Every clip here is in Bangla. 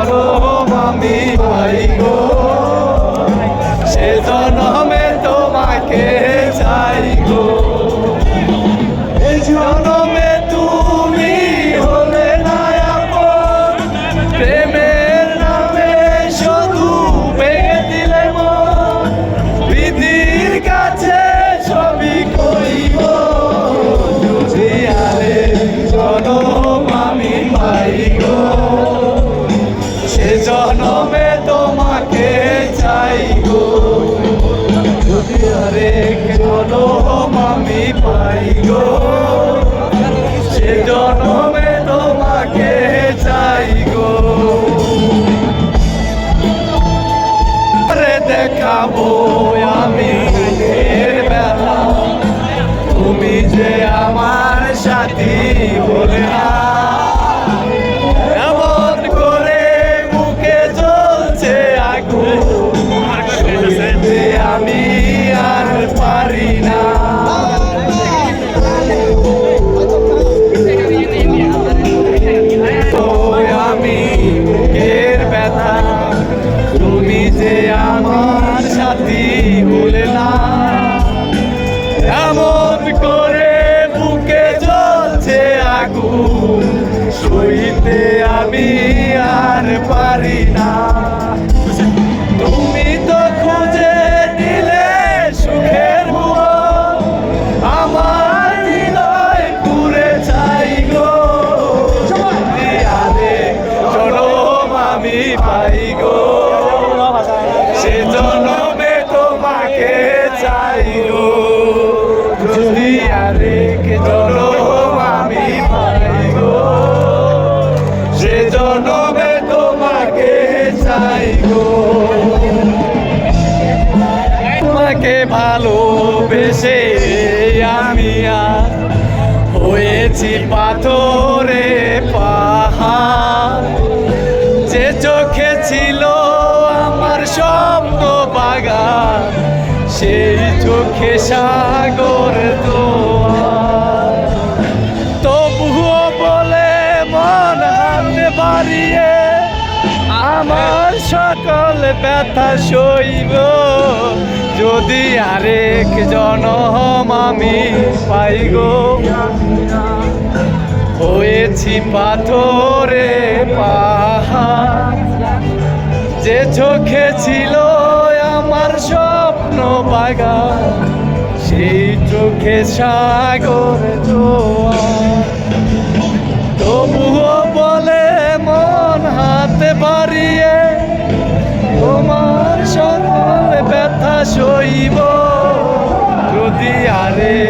আমি boy. সইতে আমি ভালোবেসে আমি আর হয়েছি পাথরে পাহাড়। যে চোখে ছিল আমার স্বপ্ন বাগান, সেই চোখে সাগর দোয়ার। তবুও বলে মন হাতে বাড়িয়ে, আমার সকল ব্যথা সইব। যদি আরেক জনম আমি পাই গো। হয়েছি পাথরে পাহাড়। যে চোখে ছিল আমার স্বপ্ন বাগান, সেই চোখে সাগর জোয়ার।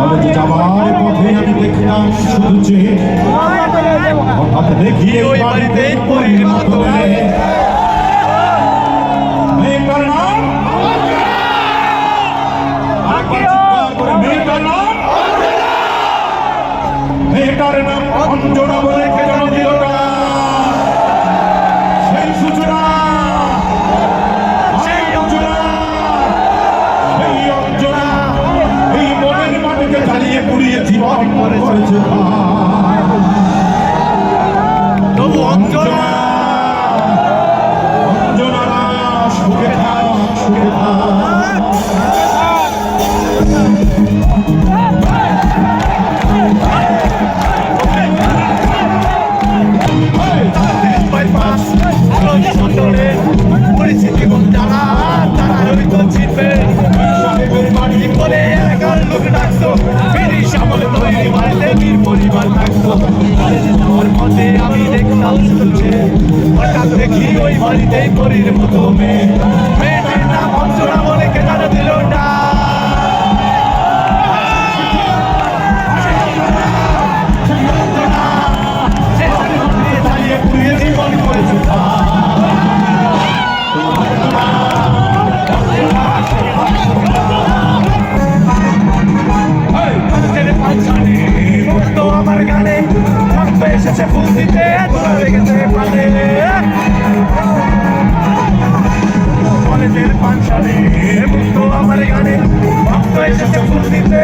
কলেজে যাওয়ার পথে আমি দেখলাম শুধু যে হঠাৎ দেখি ওই বাড়িতে পরিণত মতো পুড়িয়ে জীবন করেছে তুমি মেয়েটির নাম অঞ্চনা বলে কে জানে দিল আমার গানে থাকবে এসেছে ফুল দিতে ভক্ত আমার গানে ভক্ত এসেছে ফুল দিতে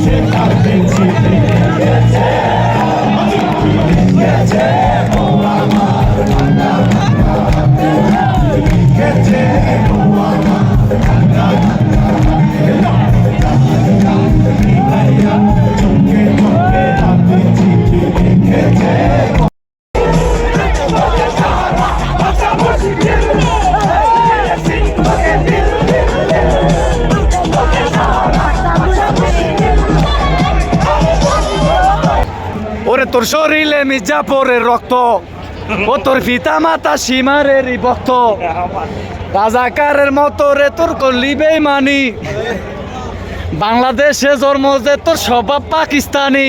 Ciekawe, ciekawe, ciekawe. তোর শরীরে মির্জাপুরের রক্ত, ও তোর পিতা মাতা সীমারের ভক্ত। রাজাকারের মতো রে তোর করলি বেমানি বাংলাদেশে জন্ম যে তোর স্বভাব পাকিস্তানি।